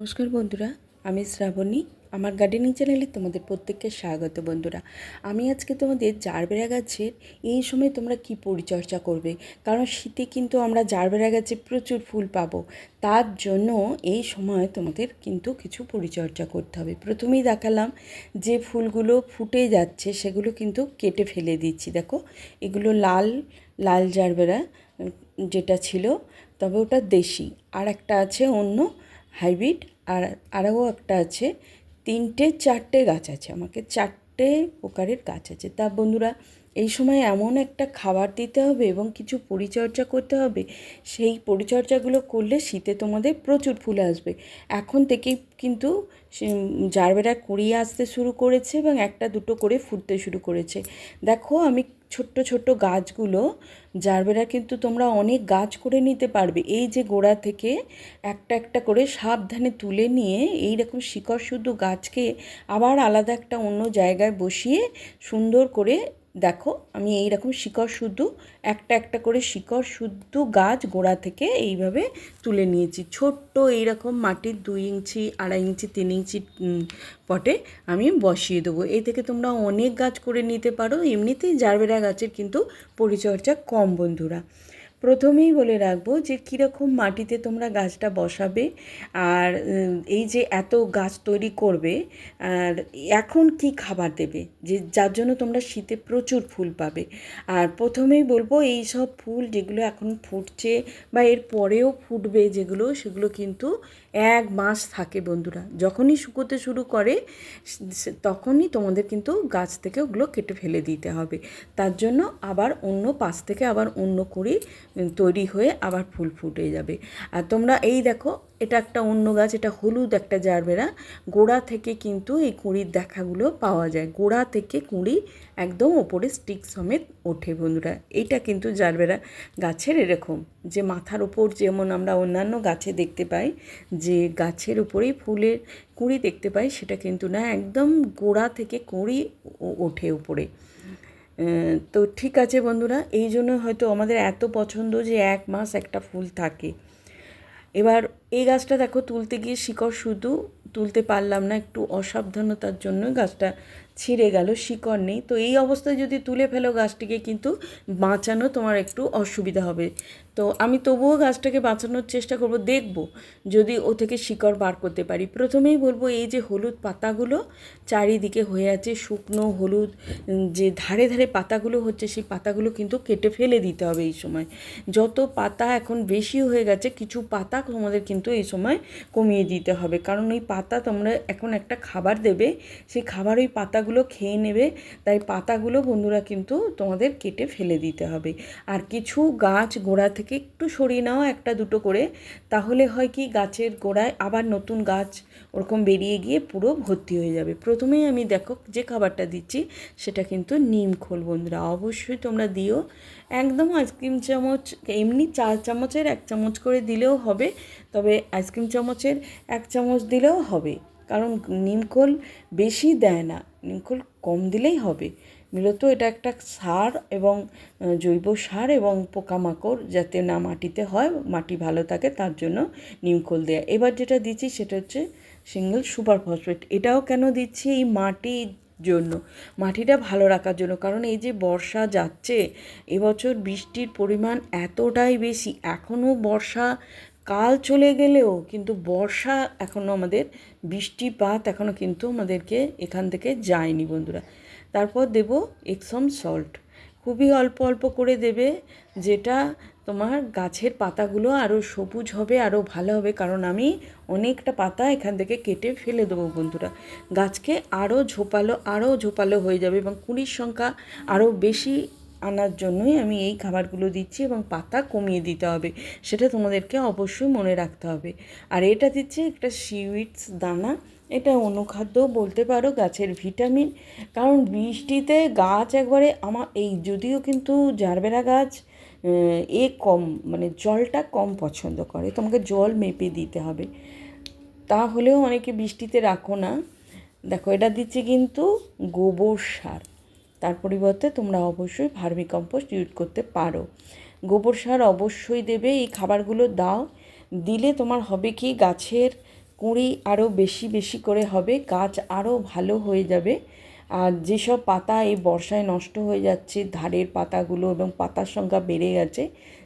নমস্কার বন্ধুরা, আমি শ্রাবণী। আমার গার্ডেনিং চ্যানেলে তোমাদের প্রত্যেককে স্বাগত বন্ধুরা। আমি আজকে তোমাদের জারবেরা গাছের এই সময় তোমরা কি পরিচর্যা করবে? কারণ শীতে কিন্তু আমরা জারবেরা গাছে প্রচুর ফুল পাবো। তার জন্য এই সময় তোমাদের কিন্তু কিছু পরিচর্যা করতে হবে। প্রথমেই দেখালাম যে ফুলগুলো ফুটে যাচ্ছে, সেগুলো কিন্তু কেটে ফেলে দিচ্ছি। দেখো, এগুলো লাল লাল জারবেরা যেটা ছিল, তবে ওটা দেশি। আর একটা আছে অন্য হাইব্রিড আর আরও একটা আছে, তিনটে চারটে গাছ আছে, আমাকে চারটে প্রকারের গাছ আছে। তা বন্ধুরা, এই সময় এমন একটা খাবার দিতে হবে এবং কিছু পরিচর্যা করতে হবে, সেই পরিচর্যাগুলো করলে শীতে তোমাদের প্রচুর ফুল আসবে। এখন থেকেই কিন্তু জারবেরা কুড়িয়ে আসতে শুরু করেছে এবং একটা দুটো করে ফুটতে শুরু করেছে। দেখো, আমি ছোট্ট ছোট্ট গাছগুলো জারবেরা কিন্তু তোমরা অনেক গাছ করে নিতে পারবে। এই যে গোড়া থেকে একটা একটা করে সাবধানে তুলে নিয়ে এই রকম শিকড় শুদ্ধ গাছকে আবার আলাদা একটা অন্য জায়গায় বসিয়ে সুন্দর করে দেখো, আমি এই রকম শিকড় শুদ্ধ, একটা একটা করে শিকড় শুদ্ধ গাছ গোড়া থেকে এইভাবে তুলে নিয়েছি। ছোট্ট এইরকম মাটির দুই ইঞ্চি, আড়াই ইঞ্চি, তিন ইঞ্চি পটে আমি বসিয়ে দেবো। এই থেকে তোমরা অনেক গাছ করে নিতে পারো। এমনিতেই জারবেরা গাছের কিন্তু পরিচর্যা কম, বন্ধুরা। প্রথমেই বলে রাখব যে কীরকম মাটিতে তোমরা গাছটা বসাবে আর এই যে এত গাছ তৈরি করবে, আর এখন কি খাবার দেবে? যে যার জন্য তোমরা শীতে প্রচুর ফুল পাবে। আর প্রথমেই বলব এই সব ফুল যেগুলো এখন ফুটছে বা এর পরেও ফুটবে যেগুলো, সেগুলো কিন্তু এক মাস থাকে বন্ধুরা। যখনই শুকোতে শুরু করে তখনই তোমাদের কিন্তু গাছ থেকে ওগুলো কেটে ফেলে দিতে হবে। তার জন্য আবার অন্য পাশ থেকে আবার অন্য করে তৈরি হয়ে আবার ফুল ফুটে যাবে। আর তোমরা এই দেখো এটা একটা অন্য গাছ, এটা হলুদ একটা জারবেরা। গোড়া থেকে কিন্তু এই কুঁড়ির দেখাগুলো পাওয়া যায়। গোড়া থেকে কুঁড়ি একদম ওপরে স্টিক সমেত ওঠে বন্ধুরা। এইটা কিন্তু জারবেরা গাছের এরকম। যে মাথার ওপর যেমন আমরা অন্যান্য গাছে দেখতে পাই, যে গাছের উপরেই ফুলের কুঁড়ি দেখতে পাই, সেটা কিন্তু না, একদম গোড়া থেকে কুঁড়ি ওঠে উপরে। তো ঠিক আছে বন্ধুরা, এই জন্য হয়তো আমাদের এত পছন্দ যে এক মাস একটা ফুল থাকে। এবার এই গাছটা দেখো তুলতে গিয়ে শিকড় শুধু তুলতে পারলাম না, একটু অসাবধানতার জন্য গাছটা ছিঁড়ে গেল, শিকড় নেই। তো এই অবস্থায় যদি তুলে ফেলো গাছটিকে কিন্তু বাঁচানো তোমার একটু অসুবিধা হবে। তো আমি তবুও গাছটাকে বাঁচানোর চেষ্টা করব, দেখব যদি ও থেকে শিকড় বার করতে পারি। প্রথমেই বলব এই যে হলুদ পাতাগুলো চারিদিকে হয়ে আছে, শুকনো হলুদ যে ধারে ধারে পাতাগুলো হচ্ছে সেই পাতাগুলো কিন্তু কেটে ফেলে দিতে হবে এই সময়। যত পাতা এখন বেশি হয়ে গেছে, কিছু পাতা তোমাদের কিন্তু এই সময় কমিয়ে দিতে হবে। কারণ ওই পাতা তোমরা এখন একটা খাবার দেবে, সেই খাবার ওই পাতাগুলো খেয়ে নেবে, তাই পাতাগুলো বন্ধুরা কিন্তু তোমাদের কেটে ফেলে দিতে হবে। আর কিছু গাছ গোড়া থেকে একটু সরিয়ে নাও একটা দুটো করে। তাহলে হয় কি গাছের গোড়ায় আবার নতুন গাছ ওরকম বেরিয়ে গিয়ে পুরো ভর্তি হয়ে যাবে। প্রথমেই আমি দেখো যে খাবারটা দিচ্ছি, সেটা কিন্তু নিম খোল বন্ধুরা। অবশ্যই তোমরা দিও। একদম আইসক্রিম চামচ, এমনি চা চামচের এক চামচ করে দিলেও হবে, তবে আইসক্রিম চামচের এক চামচ দিলেও হবে। কারণ নিমখোল বেশি দেয় না নিমখোল কম দিলেই হবে। মূলত এটা একটা সার এবং জৈব সার এবং পোকামাকড় যাতে না মাটিতে হয়, মাটি ভালো থাকে তার জন্য নিমখোল দেয়া। এবার যেটা দিচ্ছি সেটা হচ্ছে সিঙ্গেল সুপার ফসফেট। এটাও কেন দিচ্ছি এই মাটির জন্য? মাটিটা ভালো রাখার জন্য। কারণ এই যে বর্ষা যাচ্ছে, এবছর বৃষ্টির পরিমাণ এতটাই বেশি। এখনও বর্ষা কাল চলে গেলেও কিন্তু বর্ষা এখনও আমাদের বৃষ্টিপাত এখনও কিন্তু আমাদেরকে এখান থেকে যায়নি বন্ধুরা। তারপর দেব এক্সম সল্ট খুবই অল্প অল্প করে দেবে, যেটা তোমার গাছের পাতাগুলো আরও সবুজ হবে আরও ভালো হবে, কারণ আমি অনেকটা পাতা এখান থেকে কেটে ফেলে দেবো বন্ধুরা। গাছকে আরও ঝোপালো আরও ঝোপালো হয়ে যাবে এবং কুড়ির সংখ্যা আরও বেশি আনার জন্যই আমি এই খাবারগুলো দিচ্ছি এবং পাতা কমিয়ে দিতে হবে, সেটা তোমাদেরকে অবশ্যই মনে রাখতে হবে। আর এটা দিচ্ছে একটা সিউইটস দানা। এটা অনুখাদ্য বলতে পারো গাছের ভিটামিন। কারণ বৃষ্টিতে গাছ একবারে আমার এই যদিও কিন্তু জারবেরা গাছ এ কম মানে জলটা কম পছন্দ করে। তোমাকে জল মেপে দিতে হবে। তাহলেও অনেকে বৃষ্টিতে রাখো না। দেখো, এটা দিচ্ছে কিন্তু গোবর সার। তার পরিবর্তে তোমরা অবশ্যই ভার্মি কম্পোস্ট ইউজ করতে পারো। গোবর সার অবশ্যই দেবে, এই খাবারগুলো দাও। দিলে তোমার হবে কি গাছের কুঁড়ি আরও বেশি বেশি করে হবে, গাছ আরও ভালো হয়ে যাবে। আর যেসব পাতা এই বর্ষায় নষ্ট হয়ে যাচ্ছে, ধারের পাতাগুলো এবং পাতার সংখ্যা বেড়ে গেছে,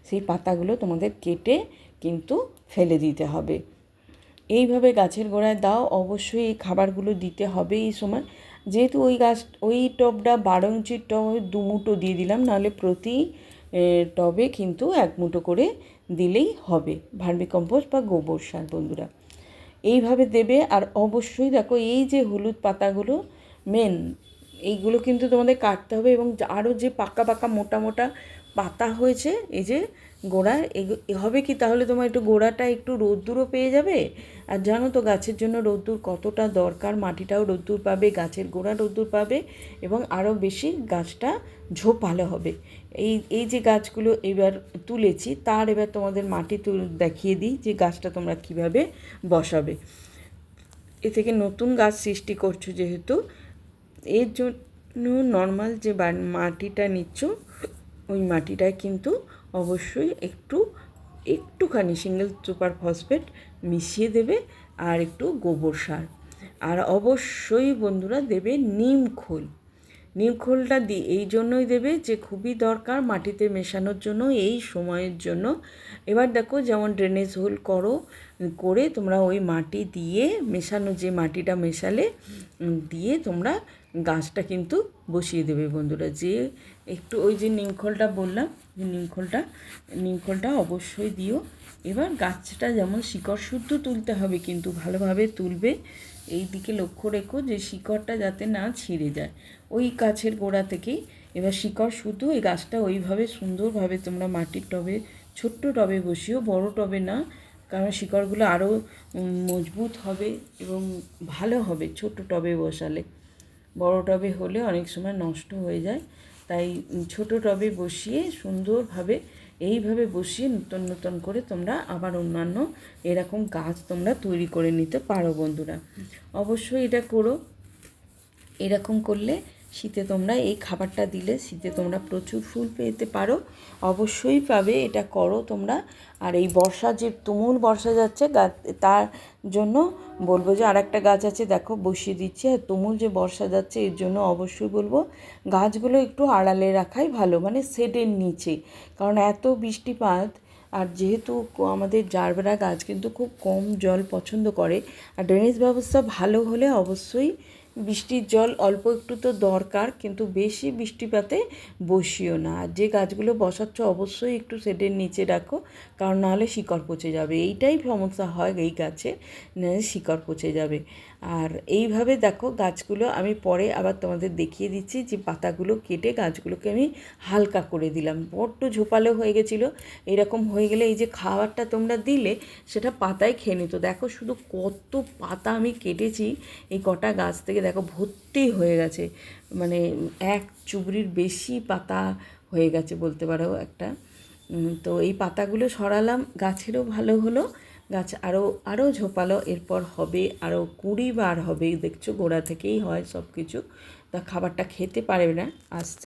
সেই পাতাগুলো তোমাদের কেটে কিন্তু ফেলে দিতে হবে। এইভাবে গাছের গোড়ায় দাও, অবশ্যই এই খাবারগুলো দিতে হবে এই সময়। যেহেতু ওই গাছ, ওই টবটা বারো ইঞ্চির টব দু মুঠো দিয়ে দিলাম, নাহলে প্রতি টবে কিন্তু এক মুঠো করে দিলেই হবে। ভার্মিকম্পোস্ট বা গোবর সার, বন্ধুরা। এইভাবে দেবে আর অবশ্যই দেখো এই যে হলুদ পাতাগুলো মেন এইগুলো কিন্তু তোমাদের কাটতে হবে এবং আরও যে পাকা পাকা মোটা মোটা পাতা হয়েছে, এই যে গোড়া হবে কি তাহলে তোমার একটু গোড়াটা একটু রোদ্দুরও পেয়ে যাবে? আর জানো তো গাছের জন্য রোদ্দুর কতটা দরকার, মাটিটাও রোদ্দুর পাবে, গাছের গোড়া রোদ্দুর পাবে এবং আরও বেশি গাছটা ঝোপালো হবে। এই এই যে গাছগুলো এবার তুলেছি, তার এবার তোমাদের মাটি তুল, দেখিয়ে দিই যে গাছটা তোমরা কীভাবে বসাবে। এ থেকে নতুন গাছ সৃষ্টি করছ যেহেতু, এর জন্য নর্মাল যে মাটিটা নিচ্ছ ওই মাটিটায় কিন্তু অবশ্যই একটু, একটুখানি সিঙ্গেল সুপার ফসফেট মিশিয়ে দেবে আর একটু গোবর সার। আর অবশ্যই বন্ধুরা দেবে নিম খোল। নিম খোলটা দি, এই জন্যই দেবে যে খুবই দরকার মাটিতে মেশানোর জন্য, এই সময়ের জন্য। এবার দেখো যেমন ড্রেনেজ হোল করো, করে তোমরা ওই মাটি দিয়ে, মেশানো যে মাটিটা মেশালে দিয়ে তোমরা গাছটা কিন্তু বসিয়ে দেবে বন্ধুরা। যে একটু ওই যে নিংখলটা বললাম, যে নিংখলটা নিংখলটা অবশ্যই দিও। এবার গাছটা যেমন শিকড় শুদ্ধ তুলতে হবে কিন্তু ভালোভাবে তুলবে। এই দিকে লক্ষ্য রেখো যে শিকড়টা যাতে না ছিঁড়ে যায়। ওই গাছের গোড়া থেকেই এবার শিকড় শুদ্ধ এই গাছটা ওইভাবে সুন্দরভাবে তোমরা মাটির টবে, ছোট্ট টবে বসিও, বড় টবে না। কারণ শিকড়গুলো আরও মজবুত হবে এবং ভালো হবে ছোট টবে বসালে। বড় টবে হলে অনেক সময় নষ্ট হয়ে যায়। তাই ছোট টবে বসিয়ে সুন্দরভাবে এইভাবে বসিয়ে নতুন নতুন করে তোমরা আবার অন্যান্য এরকম গাছ তোমরা তৈরি করে নিতে পারো বন্ধুরা। অবশ্যই এটা করো। এরকম করলে শীতে তোমরা এই খাবারটা দিলে শীতে তোমরা প্রচুর ফুল পেতে পারো। অবশ্যই পাবে, এটা করো তোমরা। আর এই বর্ষা যে তুমুল বর্ষা যাচ্ছে তার জন্য বলব যে আর একটা গাছ আছে, দেখো, বসিয়ে দিচ্ছি। আর তুমুল যে বর্ষা যাচ্ছে, এর জন্য অবশ্যই বলব, গাছগুলো একটু আড়ালে রাখাই ভালো মানে শেডের নিচে। কারণ এত বৃষ্টিপাত, আর যেহেতু আমাদের জারবেরা গাছ কিন্তু খুব কম জল পছন্দ করে। আর ড্রেনেজ ব্যবস্থা ভালো হলে অবশ্যই বৃষ্টির জল অল্প একটু তো দরকার, কিন্তু বেশি বৃষ্টিপাতে বসিও না। আর যে গাছগুলো বসাচ্ছ অবশ্যই একটু শেডের নিচে রাখো, কারণ নাহলে শিকড় পচে যাবে। এইটাই সমস্যা হয় এই গাছে শিকড় পচে যাবে। আর এইভাবে দেখো গাছগুলো আমি পরে আবার তোমাদের দেখিয়ে দিচ্ছি যে পাতাগুলো কেটে গাছগুলোকে আমি হালকা করে দিলাম। বড্ড ঝোপালো হয়ে গেছিল। এরকম হয়ে গেলে এই যে খাবারটা তোমরা দিলে, সেটা পাতায় খেয়ে নিত। দেখো শুধু কত পাতা আমি কেটেছি, এই কটা গাছ থেকে দেখো ভর্তি হয়ে গেছে। মানে এক চুবড়ির বেশি পাতা হয়ে গেছে বলতে পারো একটা। তো এই পাতাগুলো সরালাম, গাছেরও ভালো হলো। গাছ আরও আরও ঝোপালো, এরপর হবে আরও কুড়ি বার হবে। দেখছ, গোড়া থেকেই হয় সব কিছু তা খাবারটা খেতে পারবে না আস্তে